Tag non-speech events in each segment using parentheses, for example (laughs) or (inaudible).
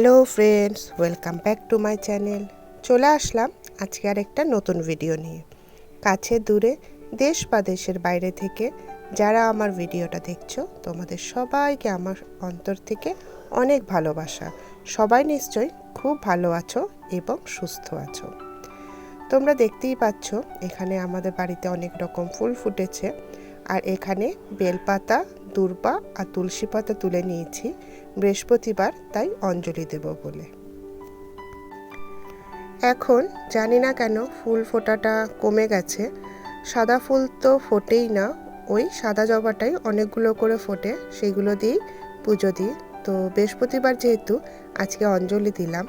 Hello friends welcome back to my channel চলে আসলাম আজকে আর একটা নতুন ভিডিও নিয়ে। কাছে দূরে, দেশ বা দেশের বাইরে থেকে যারা আমার ভিডিওটা দেখছ, তোমাদের সবাইকে আমার অন্তর থেকে অনেক ভালোবাসা। সবাই নিশ্চয়ই খুব ভালো আছো এবং সুস্থ আছো। তোমরা দেখতেই পাচ্ছ, এখানে আমাদের বাড়িতে অনেক রকম ফুল ফুটেছে। আর এখানে বেলপাতা, দূর্বা আর তুলসী পাতা তুলে নিয়েছি। বৃহস্পতিবার তাই অঞ্জলি দেব বলে। এখন জানি না কেন ফুল ফোটাটা কমে গেছে। সাদা ফুল তো ফোটেই না। ওই সাদা জবাটাই অনেকগুলো করে ফোটে সেইগুলো দিয়েই পুজো দিই। তো বৃহস্পতিবার যেহেতু আজকে অঞ্জলি দিলাম।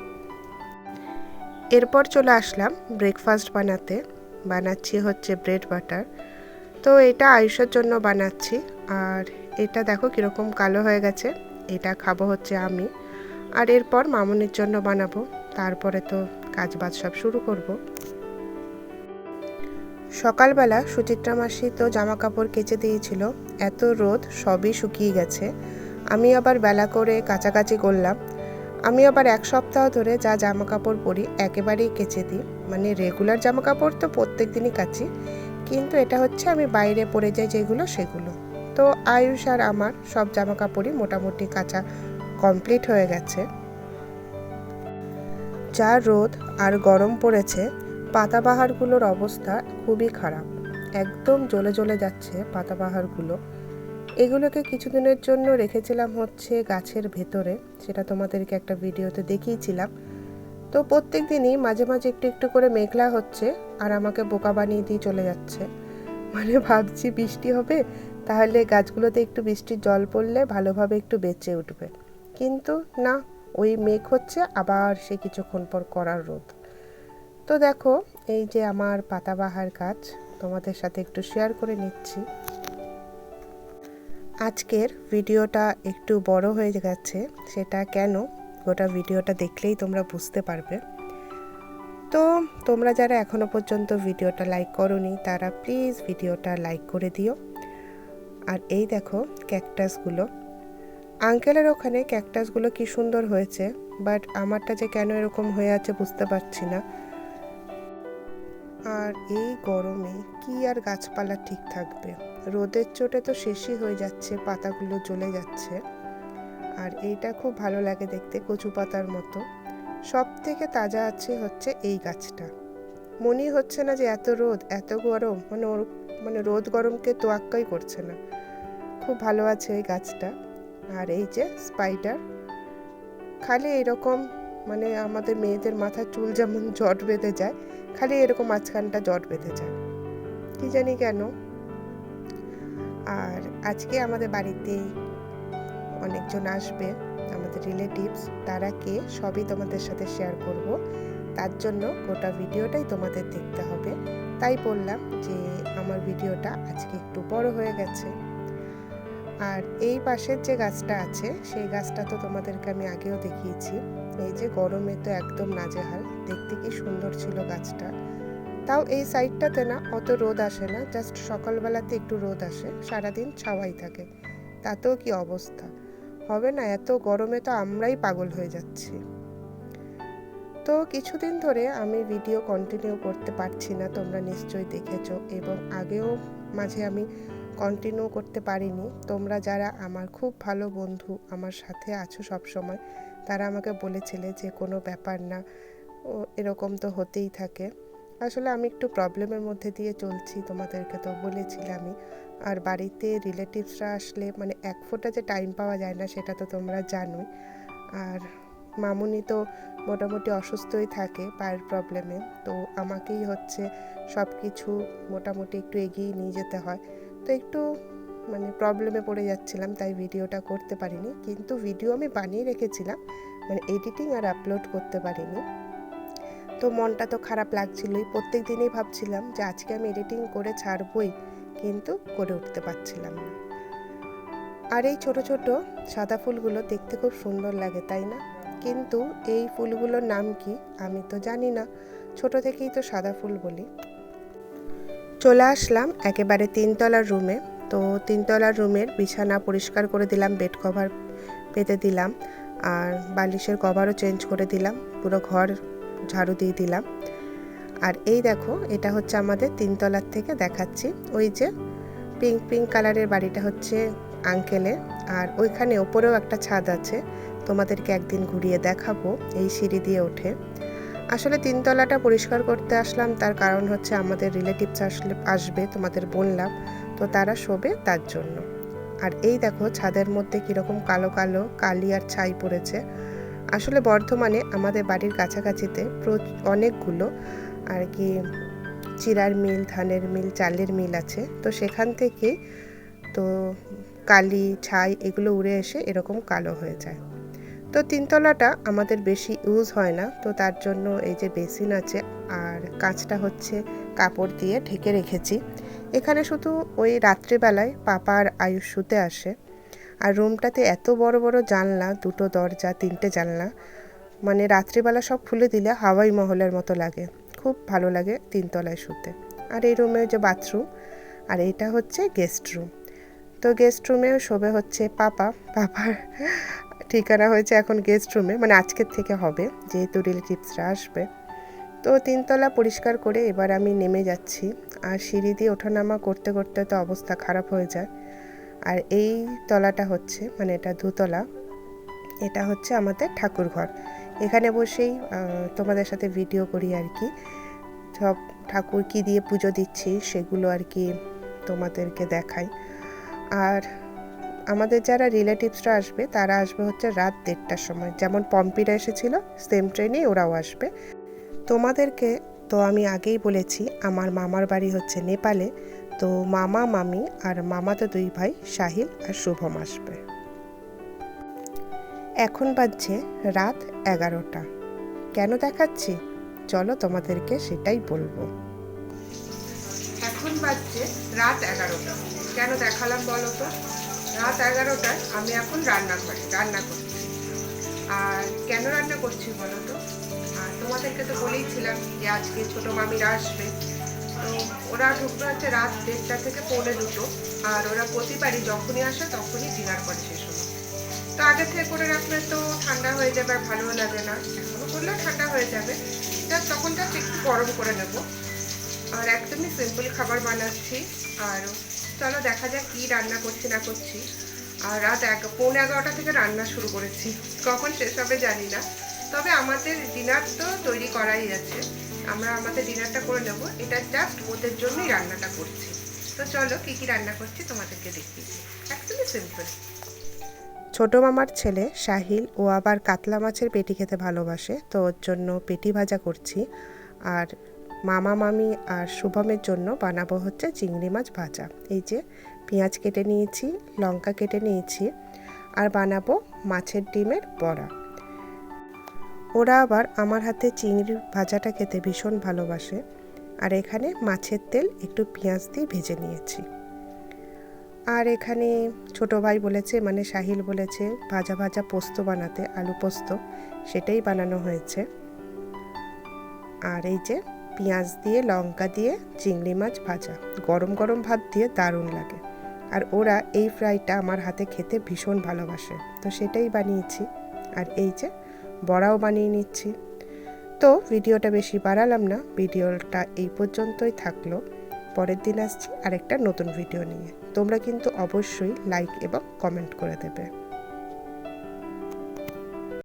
এরপর চলে আসলাম ব্রেকফাস্ট বানাতে। বানাচ্ছি হচ্ছে ব্রেড বাটার তো এটা আয়ুষের জন্য বানাচ্ছি। আর এটা দেখো কীরকম কালো হয়ে গেছে। এটা খাব হচ্ছে আমি। আর এরপর মামুনির জন্য বানাবো। তারপরে তো কাজ বাজ সব শুরু করব। সকালবেলা সুচিত্রা মাসি তো জামা কাপড় কেচে দিয়েছিল। এত রোদ, সবই শুকিয়ে গেছে। আমি আবার বেলা করে কাছাকাছি করলাম। আমি আবার এক সপ্তাহ ধরে যা জামা কাপড় পরি, একেবারেই কেচে দিই। মানে রেগুলার জামা কাপড় তো প্রত্যেক দিনই কাচি। কিন্তু এটা হচ্ছে আমি বাইরে পরে যাই যেগুলো সেগুলো। তো আয়ুষ আর আমার সব জামা কাপড়ই মোটামুটি কাঁচা কমপ্লিট হয়ে গেছে। যা রোদ আর গরম পড়েছে, পাতাবাহারগুলোর অবস্থা খুবই খারাপ। একদম জ্বলে জ্বলে যাচ্ছে পাতাবাহারগুলো। এগুলোকে কিছুদিনের জন্য রেখেছিলাম হচ্ছে গাছের ভেতরে, সেটা তোমাদেরকে একটা ভিডিওতে দেখিয়েছিলাম। তো প্রত্যেক দিনই মাঝে মাঝে একটু একটু করে মেঘলা হচ্ছে আর আমাকে বোকা বানিয়ে দিয়ে চলে যাচ্ছে। মানে ভাবছি বৃষ্টি হবে, তাহলে গাছগুলোতে একটু বৃষ্টির জল পড়লে ভালোভাবে একটু বেঁচে উঠবে। কিন্তু না, ওই মেঘ হচ্ছে, আবার সে কিছুক্ষণ পর করার রোদ। তো দেখো, এই যে আমার পাতাবাহার গাছ, তোমাদের সাথে একটু শেয়ার করে নিচ্ছি। আজকের ভিডিওটা একটু বড় হয়ে গেছে, সেটা কেন? গোটা ভিডিওটা দেখলেই তোমরা বুঝতে পারবে। তো তোমরা যারা এখনও পর্যন্ত ভিডিওটা লাইক করনি, তারা প্লিজ ভিডিওটা লাইক করে দিও। আর এই দেখো ক্যাকটাসগুলো আঙ্কেলের ওখানে ক্যাকটাসগুলো কি সুন্দর হয়েছে বাট আমারটা যে কেন এরকম হয়ে আছে বুঝতে পারছি না। আর এই গরমে কি আর গাছপালা ঠিক থাকবে? রোদের চোটে তো শেষই হয়ে যাচ্ছে, পাতাগুলো জ্বলে যাচ্ছে। আর এইটা খুব ভালো লাগে দেখতে, কচু পাতার মতো। সব থেকে তাজা আছে হচ্ছে এই গাছটা। মনেই হচ্ছে না যে এত রোদ, এত গরম মানে ওর মানে রোদ গরমকে তোয়াক্কাই করছে না। খুব ভালো আছে এই গাছটা। আর এই যে স্পাইডার খালি এরকম মানে আমাদের মেয়েদের মাথার চুল যেমন (laughs) জট বেঁধে যায়, খালি এরকম মাঝখানটা জট বেঁধে যায়। কি জানি কেন? আর আজকে আমাদের বাড়িতে অনেকজন আসবে, আমাদের রিলেটিভস তারা কে সবই তোমাদের সাথে শেয়ার করব। তার জন্য গোটা ভিডিওটাই তোমাদের দেখতে হবে। তাই বললাম যে আমার ভিডিওটা আজকে একটু বড় হয়ে গেছে। আর এই পাশের যে গাছটা আছে, সেই গাছটা তো তোমাদেরকে আমি আগেও দেখিয়েছি। এই যে গরমে তো একদম নাজেহাল, দেখতে কি সুন্দর ছিল গাছটা। তাও এই সাইডটাতে না অত রোদ আসে না জাস্ট সকালবেলাতে একটু রোদ আসে, সারাদিন ছাওয়াই থাকে। তাতেও কি অবস্থা? হবে না, এত গরমে তো আমরাই পাগল হয়ে যাচ্ছি। তো কিছুদিন ধরে আমি ভিডিও কন্টিনিউ করতে পারছি না, তোমরা নিশ্চয়ই দেখেছ এবং আগেও মাঝে আমি কন্টিনিউ করতে পারিনি। তোমরা যারা আমার খুব ভালো বন্ধু, আমার সাথে আছো সব সময় তারা আমাকে বলেছিলে যে কোনো ব্যাপার না এরকম তো হতেই থাকে। আসলে আমি একটু প্রবলেমের মধ্যে দিয়ে চলছি তোমাদেরকে তো বলেছিলামই আর বাড়িতে রিলেটিভসরা আসলে মানে এক ফোঁটা যে টাইম পাওয়া যায় না সেটা তো তোমরা জানোই। আর মামুনি তো মোটামুটি অসুস্থই থাকে পায়ের প্রবলেমে, তো আমাকেই হচ্ছে সব কিছু মোটামুটি একটু এগিয়ে নিয়ে যেতে হয়। তো একটু মানে প্রবলেমে পড়ে যাচ্ছিলাম, তাই ভিডিওটা করতে পারিনি। কিন্তু ভিডিও আমি বানিয়ে রেখেছিলাম মানে এডিটিং আর আপলোড করতে পারিনি। তো মনটা তো খারাপ লাগছিলই। প্রত্যেক দিনই ভাবছিলাম যে আজকে আমি এডিটিং করে ছাড়বই, কিন্তু করে উঠতে পারছিলাম না। আর এই ছোট ছোট সাদা ফুলগুলো দেখতে খুব সুন্দর লাগে, তাই না? কিন্তু এই ফুলগুলোর নাম কি আমি তো জানি না। ছোট থেকেই তো সাদা ফুল বলি। চলে আসলাম একেবারে তিনতলার রুমে। তো তিনতলার রুমের বিছানা পরিষ্কার করে দিলাম, বেড কভার পেতে দিলাম, আর বালিশের কভারও চেঞ্জ করে দিলাম। পুরো ঘর ঝাড়ু দিয়ে দিলাম। আর এই দেখো, এটা হচ্ছে আমাদের তিনতলার থেকে দেখাচ্ছি। ওই যে পিঙ্ক পিঙ্ক কালারের বাড়িটা হচ্ছে আঙ্কেলে আর ওইখানে ওপরেও একটা ছাদ আছে। তোমাদেরকে একদিন ঘুরিয়ে দেখাবো এই সিঁড়ি দিয়ে ওঠে আসলে তিনতলাটা পরিষ্কার করতে আসলাম, তার কারণ হচ্ছে আমাদের রিলেটিভস আসলে আসবে, তোমাদের বললাম। তো তারা শোবে তার জন্য। আর এই দেখো, ছাদের মধ্যে কীরকম কালো কালো, কালি আর ছাই পড়েছে। আসলে বর্ধমানে আমাদের বাড়ির কাছাকাছিতে অনেকগুলো আর কি চিরার মিল, ধানের মিল, চালের মিল আছে। তো সেখান থেকে তো কালি, ছাই এগুলো উড়ে এসে এরকম কালো হয়ে যায়। তো তিনতলাটা আমাদের বেশি ইউজ হয় না। তো তার জন্য এই যে বেসিন আছে আর কাঁচটা হচ্ছে কাপড় দিয়ে ঢেকে রেখেছি। এখানে শুধু ওই রাত্রিবেলায় পাপা আর আয়ুষ শুতে আসে। আর রুমটাতে এত বড় বড় জানলা, দুটো দরজা, তিনটে জানলা মানে রাত্রিবেলা সব খুলে দিলে হাওয়াই মহলের মতো লাগে। খুব ভালো লাগে তিনতলায় শুতে। আর এই রুমে যে বাথরুম, আর এটা হচ্ছে গেস্ট রুম। তো গেস্ট রুমেও শোবে হচ্ছে পাপা। পাপার ঠিকানা হয়েছে এখন গেস্ট রুমে মানে আজকের থেকে হবে, যেহেতু রিলেটিভসরা আসবে। তো তিনতলা পরিষ্কার করে এবার আমি নেমে যাচ্ছি। আর সিঁড়ি দিয়ে ওঠানামা করতে করতে তো অবস্থা খারাপ হয়ে যায়। আর এই তলাটা হচ্ছে মানে এটা দুতলা, এটা হচ্ছে আমাদের ঠাকুর ঘর এখানে বসেই তোমাদের সাথে ভিডিও করি আর কি। সব ঠাকুর কি দিয়ে পুজো দিচ্ছি সেগুলো আর কি তোমাদেরকে দেখাই। আর আমাদের যারা রিলেটিভসরা আসবে, তারা আসবে হচ্ছে রাত দেড়টার সময়। যেমন পম্পিরা এসেছিল সেম ট্রেনেই ওরাও আসবে। তোমাদেরকে তো আমি আগেই বলেছি, আমার মামার বাড়ি হচ্ছে নেপালে। তো মামা, মামি আর মামাতো দুই ভাই, সাহিল আর শুভম আসবে। এখন বাজছে রাত এগারোটা। কেন দেখাচ্ছি? চলো তোমাদেরকে সেটাই বলব। এখন বাজছে রাত এগারোটা। কেন দেখালাম বলো তো? রাত এগারোটায় আমি এখন রান্না করি রান্না করছি। আর কেন রান্না করছি বলো তো? আর তোমাদেরকে তো বলেইছিলাম যে আজকে ছোটো মামিরা আসবে। তো ওরা ঢুকবে হচ্ছে রাত দেড়টা থেকে পৌনে দুটো। আর ওরা প্রতিবারই যখনই আসে তখনই ডিনার করে সে সময় তো আগে থেকে করে রাখলে তো ঠান্ডা হয়ে যাবে আর ভালো লাগে না। এখনও করলেও ঠান্ডা হয়ে যাবে। জাস্ট তখন জাস্ট একটু গরম করে নেব। আর একদমই সিম্পল খাবার বানাচ্ছি। আর চলো দেখা যাক কী রান্না করছি না করছি। আর রাত এক পৌনে এগারোটা থেকে রান্না শুরু করেছি। কখন শেষ হবে জানি না। তবে আমাদের ডিনার তো তৈরি করাই আছে। আমরা আমাদের ডিনারটা করে নেব। এটা জাস্ট ওদের জন্যই রান্নাটা করছি। তো চলো, কী কী রান্না করছি তোমাদেরকে দেখিয়েছি একদমই সিম্পল ছোট মামার ছেলে সাহিল ও আবার কাতলা মাছের পেটি খেতে ভালোবাসে, তো ওর জন্য পেটি ভাজা করছি। আর মামা, মামি আর শুভমের জন্য বানাবো হচ্ছে চিংড়ি মাছ ভাজা। এই যে পেঁয়াজ কেটে নিয়েছি, লঙ্কা কেটে নিয়েছি, আর বানাবো মাছের ডিমের বড়া। ওরা আবার আমার হাতে চিংড়ি ভাজাটা খেতে ভীষণ ভালোবাসে। আর এখানে মাছের তেল একটু পেঁয়াজ দিয়ে ভেজে নিয়েছি। আর এখানে ছোট ভাই বলেছে মানে সাহিল বলেছে, ভাজা ভাজা পোস্ত বানাতে, আলু পোস্ত, সেটাই বানানো হয়েছে। আর এই যে পেঁয়াজ দিয়ে, লঙ্কা দিয়ে, চিংড়ি মাছ ভাজা, গরম গরম ভাত দিয়ে দারুণ লাগে। আর ওরা এই ফ্রাইটা আমার হাতে খেতে ভীষণ ভালোবাসে। তো সেটাই বানিয়েছি। আর এই যে বড়াও বানিয়ে নিচ্ছি। তো ভিডিওটা বেশি বাড়ালাম না, ভিডিওটা এই পর্যন্তই থাকল। পরের দিন আসছি আরেকটা নতুন ভিডিও নিয়ে। তোমরা কিন্তু অবশ্যই লাইক এবং কমেন্ট করে দেবে।